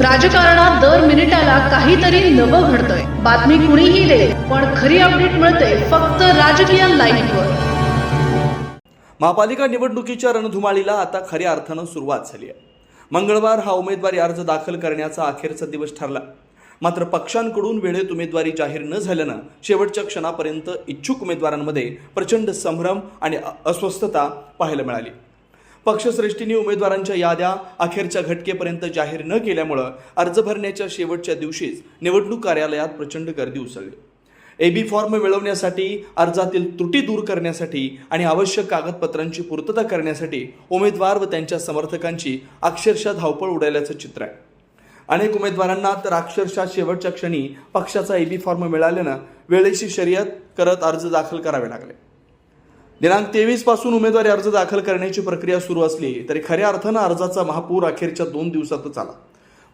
राजकारणात दर मिनिटाला काहीतरी नवं घडतंय. बातमी कुणीही दे पण खरी अपडेट मिळते फक्त राजकीय लाईव्हवर महापालिका निवडणुकीच्या रणधुमाळीला आता खऱ्या अर्थानं सुरुवात झाली आहे. मंगळवार हा उमेदवारी अर्ज दाखल करण्याचा अखेरचा दिवस ठरला. मात्र पक्षांकडून वेळेत उमेदवारी जाहीर न झाल्यानं शेवटच्या क्षणापर्यंत इच्छुक उमेदवारांमध्ये प्रचंड संभ्रम आणि अस्वस्थता पाहायला मिळाली. पक्षश्रेष्ठींनी उमेदवारांच्या याद्या अखेरच्या घटकेपर्यंत जाहीर न केल्यामुळं अर्ज भरण्याच्या शेवटच्या दिवशीच निवडणूक कार्यालयात प्रचंड गर्दी उसळली. एबी फॉर्म मिळवण्यासाठी अर्जातील त्रुटी दूर करण्यासाठी आणि आवश्यक कागदपत्रांची पूर्तता करण्यासाठी उमेदवार व त्यांच्या समर्थकांची अक्षरशः धावपळ उडाल्याचं चित्र आहे. अनेक उमेदवारांना तर अक्षरशः शेवटच्या क्षणी पक्षाचा एबी फॉर्म मिळाल्यानं वेळेशी शर्यत करत अर्ज दाखल करावे लागले. दिनांक तेवीसपासून उमेदवारी अर्ज दाखल करण्याची प्रक्रिया सुरू असली तरी खऱ्या अर्थानं अर्जाचा महापूर अखेरच्या दोन दिवसातच आला.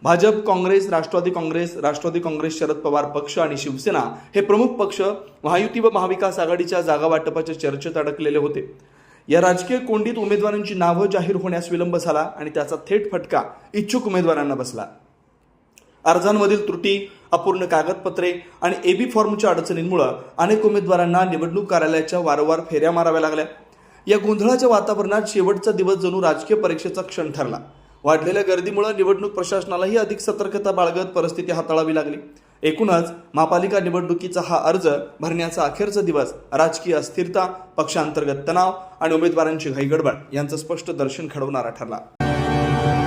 भाजप काँग्रेस राष्ट्रवादी काँग्रेस राष्ट्रवादी काँग्रेस शरद पवार पक्ष आणि शिवसेना हे प्रमुख पक्ष महायुती व महाविकास आघाडीच्या जागा वाटपाच्या चर्चेत अडकलेले होते. या राजकीय कोंडीत उमेदवारांची नावं जाहीर होण्यास विलंब झाला आणि त्याचा थेट फटका इच्छुक उमेदवारांना बसला. अर्जांमधील त्रुटी अपूर्ण कागदपत्रे आणि एबी फॉर्मच्या अडचणींमुळे अनेक उमेदवारांना निवडणूक कार्यालयाच्या वारंवार फेऱ्या माराव्या लागल्या. या गोंधळाच्या वातावरणात शेवटचा दिवस जणू राजकीय परीक्षेचा क्षण ठरला. वाढलेल्या गर्दीमुळे निवडणूक प्रशासनालाही अधिक सतर्कता बाळगत परिस्थिती हाताळावी लागली. एकूणच महापालिका निवडणुकीचा हा अर्ज भरण्याचा अखेरचा दिवस राजकीय अस्थिरता पक्षांतर्गत तणाव आणि उमेदवारांची घाईगडबड यांचं स्पष्ट दर्शन घडवणारा ठरला.